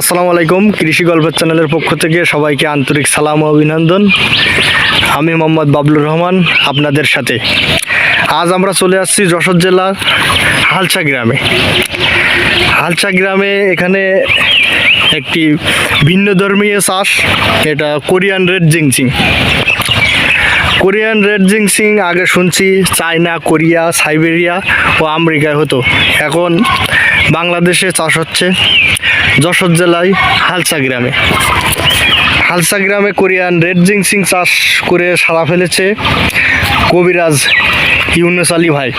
আসসালামু আলাইকুম, কৃষি গল্পের চ্যানেলের পক্ষ থেকে সবাইকে আন্তরিক সালাম ও অভিনন্দন। আমি মোহাম্মদ বাবলুর রহমান, আপনাদের সাথে। আজ আমরা চলে আসছি যশোর জেলার হালসা গ্রামে। হালসা গ্রামে এখানে একটি ভিন্ন ধর্মীয় চাষ, এটা Korean red ginseng Korean red ginseng আগে শুনছি চায়না, কোরিয়া, সাইবেরিয়া ও আমেরিকায় হতো। এখন বাংলাদেশে চাষ হচ্ছে যশোর জেলায় হালসা গ্রামে। হালসা গ্রামে কোরিয়ান রেড জিংসিং চাষ করে সারা ফেলেছে কবিরাজ ইউনুস আলী ভাই।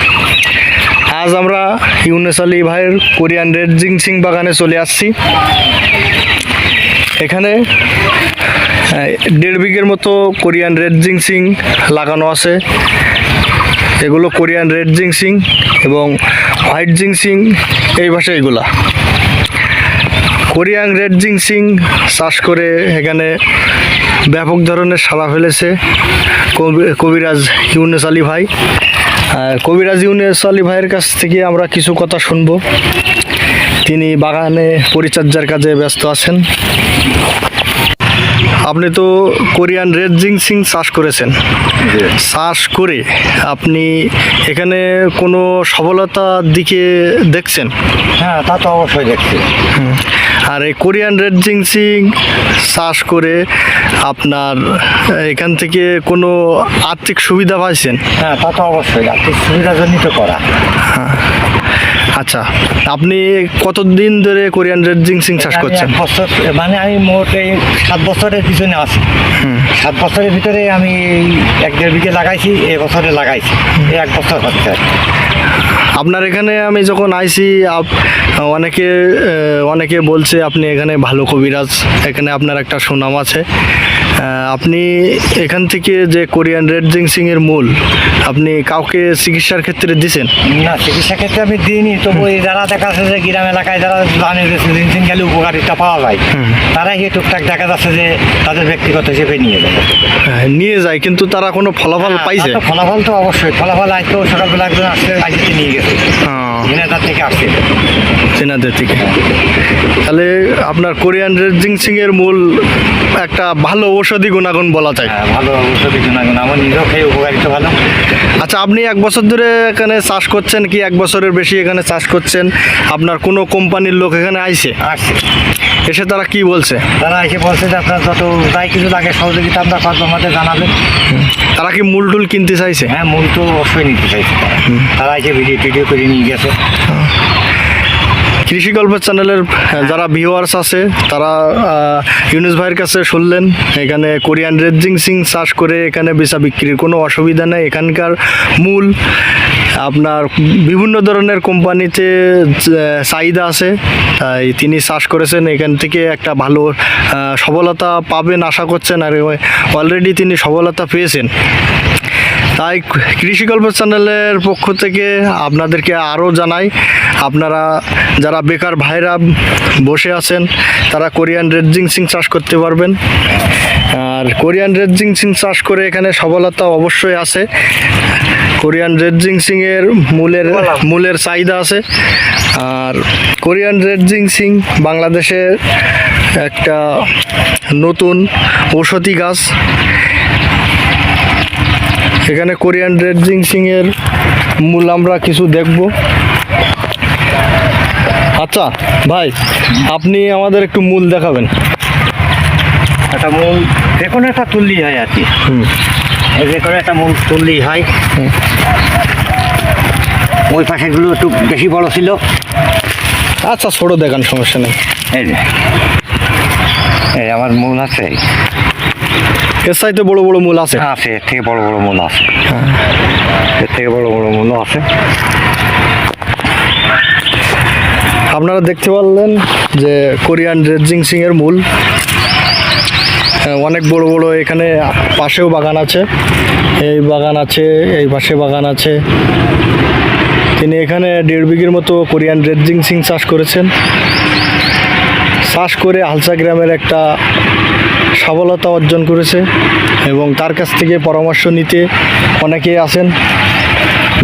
আজ আমরা ইউনুস আলী ভাইয়ের কোরিয়ান রেড জিংসিং বাগানে চলে আসছি। এখানে দেড় বিঘের মতো কোরিয়ান রেড জিংসিং লাগানো আছে। এগুলো কোরিয়ান রেড জিংসিং এবং হোয়াইট জিংসিং এই ভাষা এগুলা। কোরিয়ান রেড জিংসিং চাষ করে এখানে ব্যাপক ধরনের সাড়া ফেলেছে কবি- কবিরাজ ইউনেস আলী ভাই। কবিরাজ ইউনেস আলী ভাইয়ের কাছ থেকে আমরা কিছু কথা শুনব। তিনি বাগানে পরিচর্যার কাজে ব্যস্ত আছেন। আপনি তো কোরিয়ান রেড জিংসিং চাষ করেছেন। চাষ করে আপনি এখানে কোনো সফলতার দিকে দেখছেন? হ্যাঁ তা তো অবশ্যই দেখছি। আর এই কোরিয়ান রেড জিংসিং চাষ করে আপনার এখান থেকে কোনো আর্থিক সুবিধা পাইছেন? হ্যাঁ তা তো অবশ্যই। আর্থিক সুবিধাজনিত করা। আচ্ছা আপনি কতদিন ধরে কোরিয়ান রেড জিংসিং চাষ করছেন? বছর মানে আমি মোট এই সাত বছরের পিছনে আছি। সাত বছরের ভিতরে আমি এক দেড় বিঘে লাগাইছি এ বছরে লাগাইছি। এক বছর হচ্ছে আপনার এখানে আমি যখন আইছি আপ- অনেকে অনেকে বলছে আপনি এখানে ভালো কবিরাজ এখানে আপনার একটা সুনাম আছে। আপনি এখান থেকে যে কোরিয়ান রেড জিংসিং এর মূল আপনি কাউকে চিকিৎসার ক্ষেত্রে দিছেন? না চিকিৎসা ক্ষেত্রে আমি দিইনি তবু এই যারা দেখা যাচ্ছে যে গ্রাম এলাকায় যারা যে সিলিন্সিন গেলে উপকারিতা পাওয়া যায় তারাই এই টুকটাক দেখা যাচ্ছে যে তাদের ব্যক্তিগত হিসেবে নিয়ে যায়। হ্যাঁ, নিয়ে যায় কিন্তু তারা কোনো ফলাফল পাইছে? তা ফলাফল তো অবশ্যই ফলাফল আজকেও সকালবেলা একজন আসছে আজকে নিয়ে গেছে হ্যাঁ, থেকে আসছে। চীনাদের থেকে। তাহলে আপনার কোরিয়ান রেড জিংসিং এর মূল একটা ভালো ঔষধি গুণাগুণ বলা যায়। হ্যাঁ ভালো ঔষধি গুণাগুণ আমার নিজেও খেয়ে উপকারিত ভালো। আচ্ছা আপনি এক বছর ধরে এখানে চাষ করছেন কি? এক বছরের বেশি এখানে চাষ করছেন? আপনার কোনো কোম্পানির লোক এখানে আইছে? আসছে এসে তারা কি বলছে? তারা এসে বলছে যে আপনার যত যাই কিছু লাগে সহযোগিতা আমরা করব আমাদের জানাবেন তারা কি মূল টুল কিনতে চাইছে? হ্যাঁ মূল তো অবশ্যই নিতে চাইছে। তারা। তারা এসে ভিডিও টিডিও করে নিয়ে গেছে। কৃষি গল্পের চ্যানেলের যারা ভিউয়ার্স আছে, তারা ইউনুস ভাইয়ের কাছে শুনলেন। এখানে কোরিয়ান রেজিং সিং চাষ করে এখানে বেচা বিক্রির কোনো অসুবিধা নেই। এখানকার মূল আপনার বিভিন্ন ধরনের কোম্পানিতে চাহিদা আছে। তাই তিনি চাষ করেছেন। এখান থেকে একটা ভালো সফলতা পাবেন আশা করছেন। আর অলরেডি তিনি সফলতা পেয়েছেন। তাই কৃষি গল্প চ্যানেলের পক্ষ থেকে আপনাদেরকে আরও জানাই, আপনারা যারা বেকার ভাইরা বসে আছেন, তারা কোরিয়ান রেড জিংসিং চাষ করতে পারবেন। আর কোরিয়ান রেড জিংসিং চাষ করে এখানে সফলতা অবশ্যই আছে। কোরিয়ান রেড জিংসিং এর মূলের মূলের চাহিদা আছে। আর কোরিয়ান রেড জিংসিং বাংলাদেশের একটা নতুন ঔষধি গাছ। এখানে কোরিয়ান রেড জিংসিং এর মূল আমরা কিছু দেখব। আচ্ছা ভাই আপনি আমাদের একটু মূল দেখাবেন। একটা মূল যে কোনো একটা তুললি হয় আর কি। হুম। এই যে কোনো একটা মূল তুললেই হয়। ওই পাশেগুলো একটু বেশি বড় ছিল। আচ্ছা ছোট দেখান সমস্যা নেই। এই যে এই আমার মূল আছে। এর চাইতে বড় বড় মূল আছে? আছে এর থেকে বড় বড় মূল আছে। এর থেকে বড় বড় মূল আছে। আপনারা দেখতে পারলেন যে কোরিয়ান রেড জিংসিং এর মূল। হ্যাঁ, অনেক বড় বড় এখানে পাশেও বাগান আছে। এই বাগান আছে এই পাশে বাগান আছে। তিনি এখানে দেড় বিঘের মতো কোরিয়ান রেড জিংসিং চাষ করেছেন। চাষ করে হালসা গ্রামের একটা সফলতা অর্জন করেছে এবং তার কাছ থেকে পরামর্শ নিতে অনেকেই আছেন।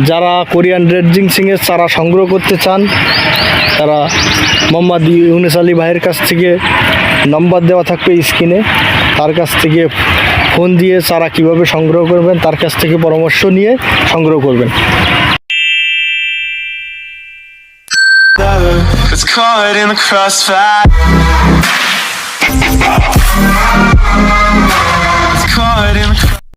যারা কোরিয়ান রেড জিংসিংয়ের চারা সংগ্রহ করতে চান, তারা মোহাম্মদ ইউনেস আলী ভাইয়ের কাছ থেকে নম্বর দেওয়া থাকবে স্ক্রিনে। তার কাছ থেকে ফোন দিয়ে চারা কীভাবে সংগ্রহ করবেন, তার কাছ থেকে পরামর্শ নিয়ে সংগ্রহ করবেন। It's caught in the crossfire. Caught in the